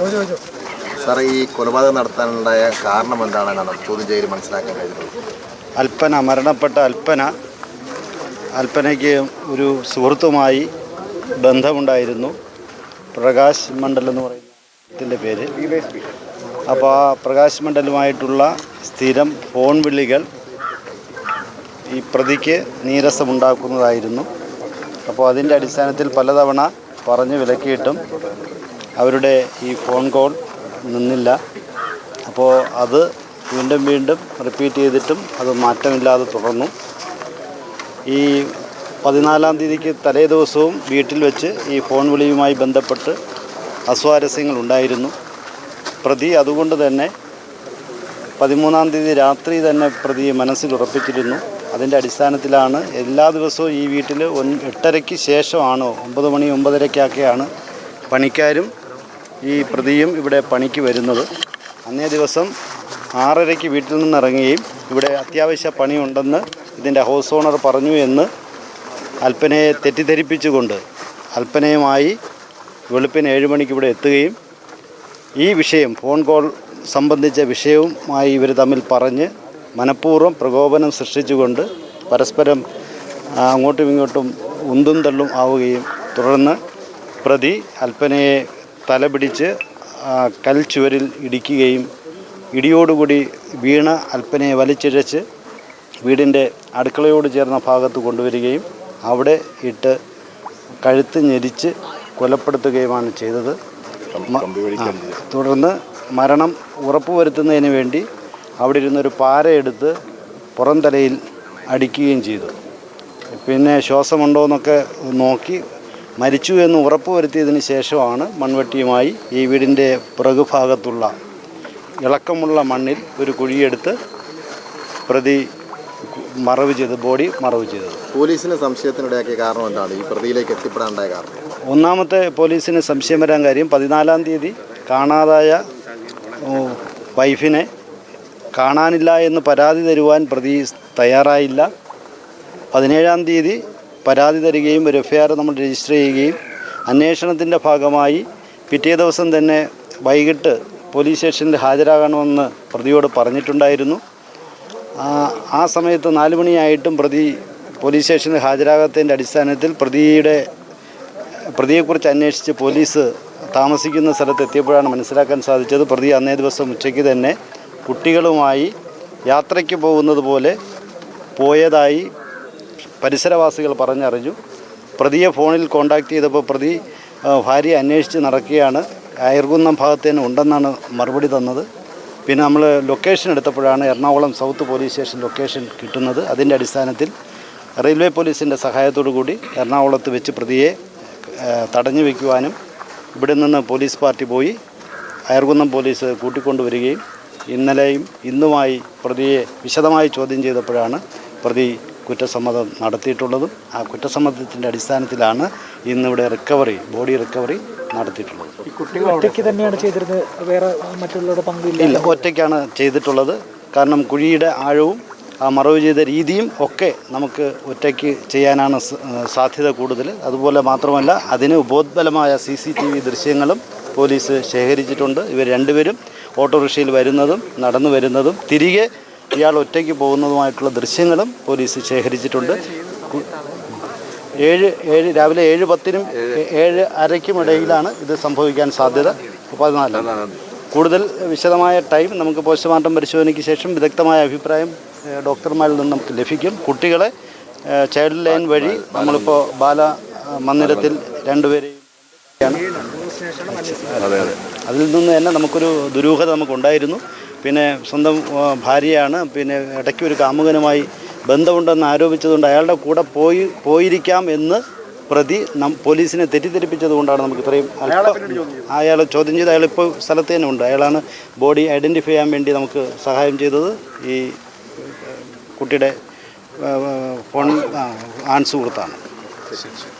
സാറേ ഈ കൊലപാതകം നടത്താനുണ്ടായ കാരണം എന്താണെന്നാണ് ചോദ്യം ചെയ്ത് മനസ്സിലാക്കാൻ കഴിഞ്ഞത്? അൽപ്പന മരണപ്പെട്ട അൽപ്പന. അൽപ്പനയ്ക്ക് ഒരു സുഹൃത്തുമായി ബന്ധമുണ്ടായിരുന്നു. പ്രകാശ് മണ്ഡൽ എന്ന് പറയുന്നതിന്റെ പേര്. അപ്പോൾ ആ പ്രകാശ് മണ്ഡലുമായിട്ടുള്ള സ്ഥിരം ഫോൺ വിളികൾ ഈ പ്രതിക്ക് നീരസമുണ്ടാക്കുന്നതായിരുന്നു. അപ്പോൾ അതിന്റെ അടിസ്ഥാനത്തിൽ പലതവണ പറഞ്ഞു വിലക്കിയിട്ടും അവരുടെ ഈ ഫോൺ കോൾ നിന്നില്ല. അപ്പോൾ അത് വീണ്ടും വീണ്ടും റിപ്പീറ്റ് ചെയ്തിട്ടും അത് മാറ്റമില്ലാതെ തുടർന്നു. ഈ പതിനാലാം തീയതിക്ക് തലേ ദിവസവും വീട്ടിൽ വെച്ച് ഈ ഫോൺ വിളിയുമായി ബന്ധപ്പെട്ട് അസ്വാരസ്യങ്ങൾ ഉണ്ടായിരുന്നു. പ്രതി അതുകൊണ്ട് തന്നെ പതിമൂന്നാം തീയതി രാത്രി തന്നെ പ്രതി മനസ്സിൽ ഉറപ്പിച്ചിരുന്നു. അതിന്റെ അടിസ്ഥാനത്തിലാണ് എല്ലാ ദിവസവും ഈ വീട്ടിൽ എട്ടരയ്ക്ക് ശേഷമാണ് ഒമ്പത് മണി ഒമ്പതരയ്ക്കൊക്കെയാണ് പണിക്കാരും ഈ പ്രതിയും ഇവിടെ പണിക്ക് വരുന്നത്. അന്നേ ദിവസം ആറരയ്ക്ക് വീട്ടിൽ നിന്ന് ഇറങ്ങുകയും ഇവിടെ അത്യാവശ്യ പണിയുണ്ടെന്ന് ഇതിന്റെ ഹൗസ് ഓണർ പറഞ്ഞു എന്ന് അൽപ്പനയെ തെറ്റിദ്ധരിപ്പിച്ചുകൊണ്ട് അൽപ്പനയുമായി വെളുപ്പിന് ഏഴ് മണിക്ക് ഇവിടെ എത്തുകയും ഈ വിഷയം ഫോൺ കോൾ സംബന്ധിച്ച വിഷയവുമായി ഇവർ തമ്മിൽ പറഞ്ഞ് മനഃപൂർവം പ്രകോപനം സൃഷ്ടിച്ചുകൊണ്ട് പരസ്പരം അങ്ങോട്ടും ഇങ്ങോട്ടും ഉന്തും തള്ളും ആവുകയും തുടർന്ന് പ്രതി അൽപ്പനയെ തലപിടിച്ച് പിടിച്ച് കൽച്ചുവരിൽ ഇടിക്കുകയും ഇടിയോടുകൂടി വീണ അൽപ്പനയെ വലിച്ചിഴച്ച് വീടിന്റെ അടുക്കളയോട് ചേർന്ന ഭാഗത്ത് കൊണ്ടുവരികയും അവിടെ ഇട്ട് കഴുത്ത് ഞെരിച്ച് കൊലപ്പെടുത്തുകയുമാണ് ചെയ്തത്. തുടർന്ന് മരണം ഉറപ്പുവരുത്തുന്നതിന് വേണ്ടി അവിടെ ഇരുന്നൊരു പാരയെടുത്ത് പുറം തലയിൽ അടിക്കുകയും ചെയ്തു. പിന്നെ ശ്വാസമുണ്ടോ എന്നൊക്കെ നോക്കി മരിച്ചു എന്ന് ഉറപ്പുവരുത്തിയതിന് ശേഷമാണ് മൺവെട്ടിയുമായി ഈ വീടിന്റെ പുറകുഭാഗത്തുള്ള ഇളക്കമുള്ള മണ്ണിൽ ഒരു കുഴിയെടുത്ത് പ്രതി മറവ് ചെയ്ത് ബോഡി മറവ് ചെയ്തത്. പോലീസിന് സംശയത്തിനിടയാക്കിയ കാരണം എന്താണ്? ഈ പ്രതിയിലേക്ക് എത്തിപ്പെടാനുണ്ടായ കാരണം? ഒന്നാമത്തെ പോലീസിന് സംശയം വരാൻ കാര്യം പതിനാലാം തീയതി കാണാതായ വൈഫിനെ കാണാനില്ല എന്ന് പരാതി തരുവാൻ പ്രതി തയ്യാറായില്ല. പതിനേഴാം തീയതി പരാതി തരികയും ഒരു എഫ്ഐആർ നമ്മൾ രജിസ്റ്റർ ചെയ്യുകയും അന്വേഷണത്തിന്റെ ഭാഗമായി പിറ്റേ ദിവസം തന്നെ വൈകിട്ട് പോലീസ് സ്റ്റേഷനിൽ ഹാജരാകണമെന്ന് പ്രതിയോട് പറഞ്ഞിട്ടുണ്ടായിരുന്നു. ആ സമയത്ത് നാല് മണിയായിട്ടും പ്രതി പോലീസ് സ്റ്റേഷനിൽ ഹാജരാകാത്തതിന്റെ അടിസ്ഥാനത്തിൽ പ്രതിയുടെ പ്രതിയെക്കുറിച്ച് അന്വേഷിച്ച് പോലീസ് താമസിക്കുന്ന സ്ഥലത്ത് എത്തിയപ്പോഴാണ് മനസ്സിലാക്കാൻ സാധിച്ചത്. പ്രതി അന്നേ ദിവസം ഉച്ചയ്ക്ക് തന്നെ കുട്ടികളുമായി യാത്രയ്ക്ക് പോകുന്നത് പോലെ പോയതായി പരിസരവാസികൾ പറഞ്ഞറിഞ്ഞു. പ്രതിയെ ഫോണിൽ കോണ്ടാക്ട് ചെയ്തപ്പോൾ പ്രതി ഭാര്യ അന്വേഷിച്ച് നടക്കുകയാണ്. അയർകുന്നം ഭാഗത്ത് തന്നെ ഉണ്ടെന്നാണ് മറുപടി തന്നത്. പിന്നെ നമ്മൾ location എടുത്തപ്പോഴാണ് Ernakulam south police station location കിട്ടുന്നത്. അതിന്റെ അടിസ്ഥാനത്തിൽ റെയിൽവേ പോലീസിന്റെ സഹായത്തോടു കൂടി എറണാകുളത്ത് വെച്ച് പ്രതിയെ തടഞ്ഞു വയ്ക്കുവാനും ഇവിടെ നിന്ന് പോലീസ് പാർട്ടി പോയി അയർകുന്നം പോലീസ് കൂട്ടിക്കൊണ്ടുവരികയും ഇന്നലെയും ഇന്നുമായി പ്രതിയെ വിശദമായി ചോദ്യം ചെയ്തപ്പോഴാണ് പ്രതി കുറ്റസമ്മതം നടത്തിയിട്ടുള്ളതും ആ കുറ്റസമ്മതത്തിന്റെ അടിസ്ഥാനത്തിലാണ് ഇന്നിവിടെ റിക്കവറി ബോഡി റിക്കവറി നടത്തിയിട്ടുള്ളത്. ഒറ്റയ്ക്ക് തന്നെയാണ് ചെയ്തിരുന്നത്? വേറെ മറ്റുള്ളവരുടെ പങ്കില്ല ഇല്ല ഒറ്റയ്ക്കാണ് ചെയ്തിട്ടുള്ളത്. കാരണം കുഴിയുടെ ആഴവും ആ മറവ് ചെയ്ത രീതിയും ഒക്കെ നമുക്ക് ഒറ്റയ്ക്ക് ചെയ്യാനാണ് സ- സാധ്യത കൂടുതൽ. അതുപോലെ മാത്രമല്ല അതിന് ഉപോത്ബലമായ സി സി ടി വി ദൃശ്യങ്ങളും പോലീസ് ശേഖരിച്ചിട്ടുണ്ട്. ഇവർ രണ്ടുപേരും ഓട്ടോറിക്ഷയിൽ വരുന്നതും നടന്നു വരുന്നതും. തിരികെ ഇയാൾ ഒറ്റയ്ക്ക് പോകുന്നതുമായിട്ടുള്ള ദൃശ്യങ്ങളും പോലീസ് ശേഖരിച്ചിട്ടുണ്ട്. ഏഴ് ഏഴ് രാവിലെ ഏഴ് പത്തിനും ഏഴ് അരയ്ക്കും ഇടയിലാണ് ഇത് സംഭവിക്കാൻ സാധ്യത. പതിനാല്. കൂടുതൽ വിശദമായ ടൈം നമുക്ക് പോസ്റ്റ്മോർട്ടം പരിശോധനയ്ക്ക് ശേഷം വിദഗ്ധമായ അഭിപ്രായം ഡോക്ടർമാരിൽ നിന്ന് നമുക്ക് ലഭിക്കും. കുട്ടികളെ ചൈൽഡ് ലൈൻ വഴി നമ്മളിപ്പോൾ ബാല മന്ദിരത്തിൽ രണ്ടുപേരെയും അതിൽ നിന്ന് തന്നെ നമുക്കൊരു ദുരൂഹത നമുക്കുണ്ടായിരുന്നു. പിന്നെ സ്വന്തം ഭാര്യയാണ്. പിന്നെ ഇടയ്ക്ക് ഒരു കാമുകനുമായി ബന്ധമുണ്ടെന്ന് ആരോപിച്ചതുകൊണ്ട് അയാളുടെ കൂടെ പോയി പോയിരിക്കാം എന്ന് പ്രതി നം പോലീസിനെ തെറ്റിദ്ധരിപ്പിച്ചത് കൊണ്ടാണ് നമുക്ക് ഇത്രയും അല്പം അയാളെ ചോദ്യം ചെയ്ത് അയാൾ ഇപ്പോൾ സ്ഥലത്ത് തന്നെ ഉണ്ട്. അയാളാണ് ബോഡി ഐഡന്റിഫൈ ചെയ്യാൻ വേണ്ടി നമുക്ക് സഹായം ചെയ്തത്. ഈ കുട്ടിയുടെ ഫോൺ ആൻസ് കൊടുത്താണ് സുഹൃത്താണ്.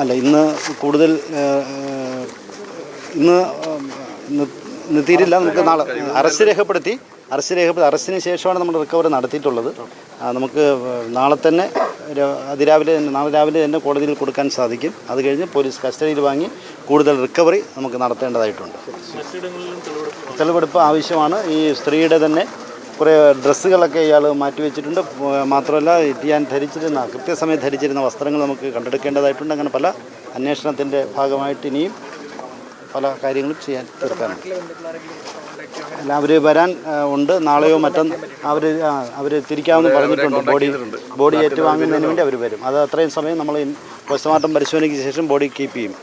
അല്ല ഇന്ന് കൂടുതൽ ഇന്ന് തീരില്ല നമുക്ക് നാളെ അറസ്റ്റ് രേഖപ്പെടുത്തി. അറസ്റ്റ് രേഖപ്പെടുത്തി അറസ്റ്റിന് ശേഷമാണ് നമ്മൾ റിക്കവറി നടത്തിയിട്ടുള്ളത്. നമുക്ക് നാളെ തന്നെ അതിരാവിലെ നാളെ രാവിലെ തന്നെ കോടതിയിൽ കൊടുക്കാൻ സാധിക്കും. അത് കഴിഞ്ഞ് പോലീസ് കസ്റ്റഡിയിൽ വാങ്ങി കൂടുതൽ റിക്കവറി നമുക്ക് നടത്തേണ്ടതായിട്ടുണ്ട്. തെളിവെടുപ്പ് ആവശ്യമാണ്. ഈ സ്ത്രീയുടെ തന്നെ കുറേ ഡ്രസ്സുകളൊക്കെ ഇയാൾ മാറ്റിവെച്ചിട്ടുണ്ട്. മാത്രമല്ല ഞാൻ ധരിച്ചിരുന്ന കൃത്യസമയം ധരിച്ചിരുന്ന വസ്ത്രങ്ങൾ നമുക്ക് കണ്ടെടുക്കേണ്ടതായിട്ടുണ്ട്. അങ്ങനെ പല അന്വേഷണത്തിന്റെ ഭാഗമായിട്ട് ഇനിയും പല കാര്യങ്ങളും ചെയ്യാൻ തീർക്കാനുണ്ട് അല്ല അവർ വരാൻ ഉണ്ട്. നാളെയോ മറ്റോ അവർ അവർ തിരിക്കാമെന്ന് പറഞ്ഞിട്ടുണ്ട്. ബോഡി ബോഡി ഏറ്റുവാങ്ങുന്നതിന് വേണ്ടി അവർ വരും. അത് അത്രയും സമയം നമ്മൾ പോസ്റ്റ്മോർട്ടം പരിശോധനയ്ക്ക് ശേഷം ബോഡി കീപ്പ് ചെയ്യും.